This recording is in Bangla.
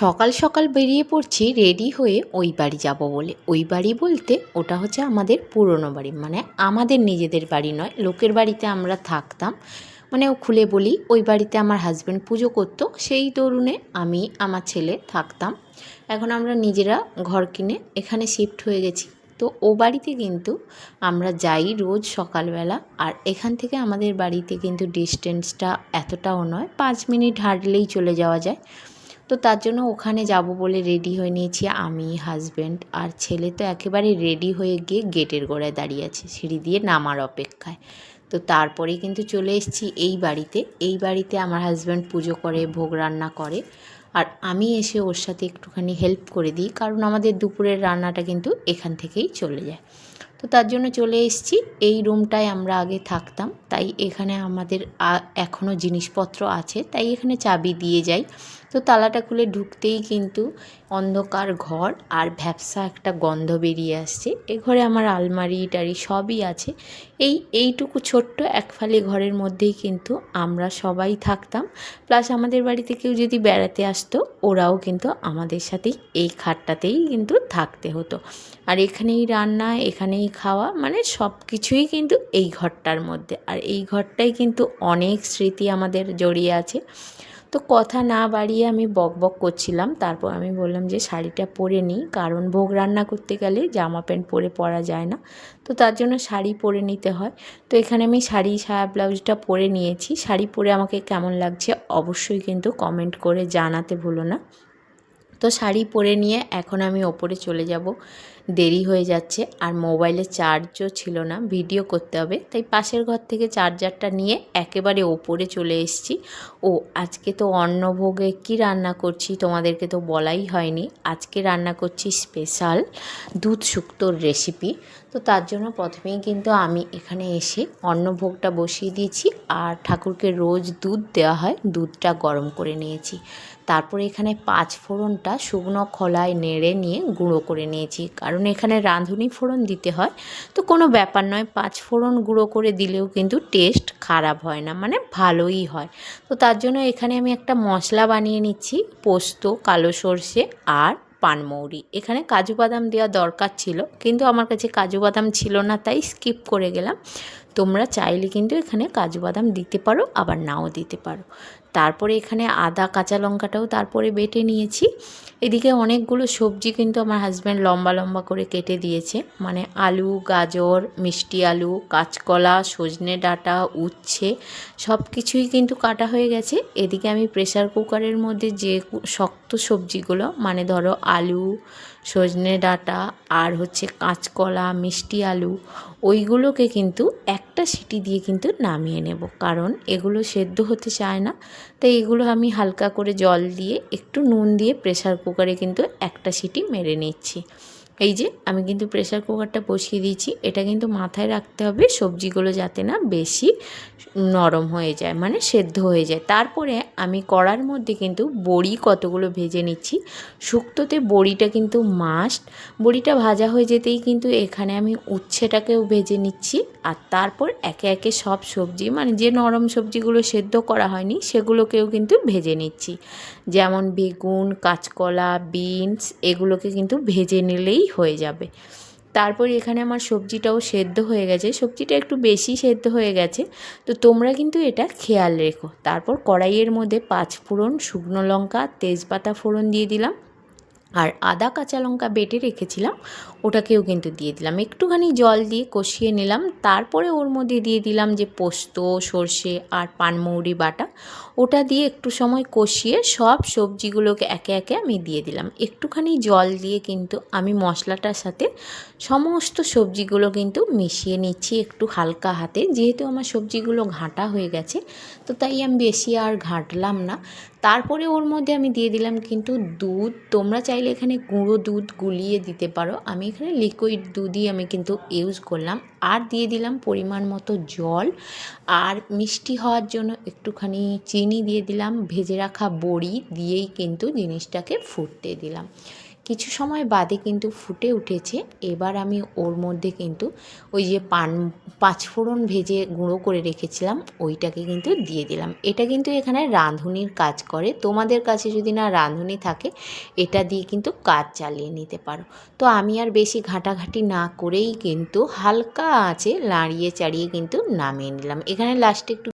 সকাল সকাল বেরিয়ে পড়ছি রেডি হয়ে ওই বাড়ি যাব বলে। ওই বাড়ি বলতে ওটা হচ্ছে আমাদের পুরনো বাড়ি মানে আমাদের নিজেদের বাড়ি নয়, লোকের বাড়িতে আমরা থাকতাম। মানে ও খুলে বলি, ওই বাড়িতে আমার হাজব্যান্ড পুজো করতো, সেই দরুনে আমি, আমার ছেলে থাকতাম। এখন আমরা নিজেরা ঘর কিনে এখানে শিফট হয়ে গেছি। তো ও বাড়িতে কিন্তু আমরা যাই রোজ সকালবেলা, আর এখান থেকে আমাদের বাড়িতে কিন্তু ডিস্টেন্সটা এতটাও নয়, পাঁচ মিনিট হাঁটলেই চলে যাওয়া যায়। তো তার জন্য ওখানে যাব বলে রেডি হয়ে নিয়েছি আমি হাজব্যান্ড আর ছেলে তো একেবারে রেডি হয়ে গিয়ে গেটের গোড়ায় দাঁড়িয়ে আছে, সিঁড়ি দিয়ে নামার অপেক্ষায়। তো তারপরে কিন্তু চলে এসেছি এই বাড়িতে। এই বাড়িতে আমার হাজব্যান্ড পুজো করে, ভোগ রান্না করে আর আমি এসে ওর সাথে একটুখানি হেল্প করে দিই কারণ আমাদের দুপুরের রান্নাটা কিন্তু এখান থেকেই চলে যায়। তো তার জন্য চলে এসেছি। এই রুমটায় আমরা আগে থাকতাম, তাই এখানে আমাদের এখনও জিনিসপত্র আছে, তাই এখানে চাবি দিয়ে যাই। তো তালাটা খুলে ঢুকতেই কিন্তু অন্ধকার ঘর আর ভ্যাবসা একটা গন্ধ বেরিয়ে আসছে। এ ঘরে আমার আলমারি, টারি সবই আছে। এই, এইটুকু ছোট্ট এক ফালি ঘরের মধ্যেই কিন্তু আমরা সবাই থাকতাম। প্লাস আমাদের বাড়িতে কেউ যদি বেড়াতে আসতো, ওরাও কিন্তু আমাদের সাথেই এই খাটটাতেই কিন্তু থাকতে হতো। আর এখানেই রান্না, এখানেই খাওয়া মানে সব কিছুই কিন্তু এই ঘরটার মধ্যে। আর এই ঘরটাই কিন্তু অনেক স্মৃতি আমাদের জড়িয়ে আছে। তো কথা না বাড়িয়ে আমি বক বক করছিলাম। তারপর আমি বললাম যে, শাড়িটা পরে নিই। কারণ ভোগ রান্না করতে গেলে জামা প্যান্ট পরে পরা যায় না। তো তার জন্য শাড়ি পরে নিতে হয়। তো এখানে আমি শাড়ি সায়া ব্লাউজটা পরে নিয়েছি। শাড়ি পরে আমাকে কেমন লাগছে অবশ্যই কিন্তু কমেন্ট করে জানাতে ভুলো না। তো শাড়ি পরে নিয়ে এখন আমি ওপরে চলে যাব। দেরি হয়ে যাচ্ছে, আর মোবাইলে চার্জও ছিল না, ভিডিও করতে হবে। তাই পাশের ঘর থেকে চার্জারটা নিয়ে একেবারে ওপরে চলে এসেছি। ও, আজকে তো অন্নভোগে কি রান্না করছি তোমাদেরকে তো বলাই হয়নি। আজকে রান্না করছি স্পেশাল দুধ শুক্তোর রেসিপি। তো তার জন্য প্রথমেই কিন্তু আমি এখানে এসে অন্নভোগটা বসিয়ে দিয়েছি, আর ঠাকুরকে রোজ দুধ দেওয়া হয়। দুধটা গরম করে নিয়েছি। তারপরে এখানে পাঁচ ফোড়নটা শুকনো খোলায় নেড়ে নিয়ে গুঁড়ো করে নিয়েছি। কারণ এখানে রাঁধুনি ফোড়ন দিতে হয়, তো কোনো ব্যাপার নয়। পাঁচ ফোড়ন গুঁড়ো করে দিলেও কিন্তু টেস্ট খারাপ হয় না মানে ভালোই হয়। তো তার জন্য এখানে আমি একটা মশলা বানিয়ে নিচ্ছি, পোস্ত, কালো সর্ষে আর পানমৌরি এখানে কাজু বাদাম দেওয়া দরকার ছিল, কিন্তু আমার কাছে কাজু বাদাম ছিল না, তাই স্কিপ করে গেলাম। তোমরা চাইলে কিন্তু এখানে কাজু বাদাম দিতে পারো, আবার নাও দিতে পারো। তারপরে এখানে আদা, কাঁচা লঙ্কাটাও তারপরে বেটে নিয়েছি। এদিকে অনেকগুলো সবজি কিন্তু আমার হাজব্যান্ড লম্বা লম্বা করে কেটে দিয়েছে। মানে আলু, গাজর, মিষ্টি আলু, কাঁচকলা, সজনে ডাঁটা, উচ্ছে সব কিছুই কিন্তু কাটা হয়ে গেছে। এদিকে আমি প্রেশার কুকারের মধ্যে যে শক্ত সবজিগুলো মানে ধরো আলু সজনে ডাঁটা আর হচ্ছে কাঁচকলা, মিষ্টি আলু, ওইগুলোকে কিন্তু একটা সিটি দিয়ে কিন্তু নামিয়ে নেব। কারণ এগুলো সেদ্ধ হতে চায় না, তাই এগুলো আমি হালকা করে জল দিয়ে, একটু নুন দিয়ে প্রেশার কুকারে কিন্তু একটা সিটি মেরে নিচ্ছি। এই যে, আমি কিন্তু প্রেশার কুকারটা বসিয়ে দিয়েছি। এটা কিন্তু মাথায় রাখতে হবে সবজিগুলো যাতে না বেশি নরম হয়ে যায় মানে সেদ্ধ হয়ে যায়। তারপরে আমি কড়ার মধ্যে কিন্তু বড়ি কতগুলো ভেজে নিচ্ছি। শুক্তোতে বড়িটা কিন্তু মাস্ট বড়িটা ভাজা হয়ে যেতেই কিন্তু এখানে আমি উচ্ছেটাকেও ভেজে নিচ্ছি। আর তারপর একে একে সব সবজি মানে যে নরম সবজিগুলো সেদ্ধ করা হয়নি, সেগুলোকেও কিন্তু ভেজে নিচ্ছি। যেমন বেগুন, কাঁচকলা, বিনস, এগুলোকে কিন্তু ভেজে নিলেই হয়ে যাবে। তারপর এখানে আমার সবজিটাও সেদ্ধ হয়ে গেছে। সবজিটা একটু বেশি সেদ্ধ হয়ে গেছে। তো তোমরা কিন্তু এটা খেয়াল রেখো। তারপর কড়াইয়ের মধ্যে পাঁচ ফোড়ন শুকনো লঙ্কা, তেজপাতা ফোড়ন দিয়ে দিলাম। আর আদা, কাঁচা লঙ্কা বেটে রেখেছিলাম, ওটাকেও কিন্তু দিয়ে দিলাম। একটুখানি জল দিয়ে কষিয়ে নিলাম, তারপরে ওর মধ্যে দিয়ে দিলাম যে পোস্ত, সর্ষে আর পানমৌরি বাটা, ওটা দিয়ে একটু সময় কষিয়ে সব সবজিগুলোকে একে একে আমি দিয়ে দিলাম। একটুখানি জল দিয়ে কিন্তু আমি মশলাটার সাথে সমস্ত সবজিগুলো কিন্তু মিশিয়ে নিচ্ছি একটু হালকা হাতে। যেহেতু আমার সবজিগুলো ঘাঁটা হয়ে গেছে, তো তাই আমি বেশি আর ঘাঁটলাম না। তারপরে ওর মধ্যে আমি দিয়ে দিলাম কিন্তু দুধ। তোমরা চাইলে এখানে গুঁড়ো দুধ গুলিয়ে দিতে পারো। আমি এখানে লিকুইড দুধই আমি কিন্তু ইউজ করলাম। আর দিয়ে দিলাম পরিমাণ মতো জল। আর মিষ্টি হওয়ার জন্য একটুখানি চিনি দিয়ে দিলাম। ভেজে রাখা বড়ি দিয়েই কিন্তু জিনিসটাকে ফুটতে দিলাম। কিছু সময় বাদে কিন্তু ফুটে উঠেছে। এবার আমি ওর মধ্যে কিন্তু ওই যে পান, পাঁচফোড়ন ভেজে গুঁড়ো করে রেখেছিলাম, ওইটাকে কিন্তু দিয়ে দিলাম। এটা কিন্তু এখানে রাঁধুনির কাজ করে। তোমাদের কাছে যদি না রাঁধুনি থাকে, এটা দিয়ে কিন্তু কাজ চালিয়ে নিতে পারো। তো আমি আর বেশি ঘাঁটাঘাঁটি না করেই কিন্তু হালকা আছে লাড়িয়ে চাড়িয়ে কিন্তু নামিয়ে নিলাম। এখানে লাস্টে একটু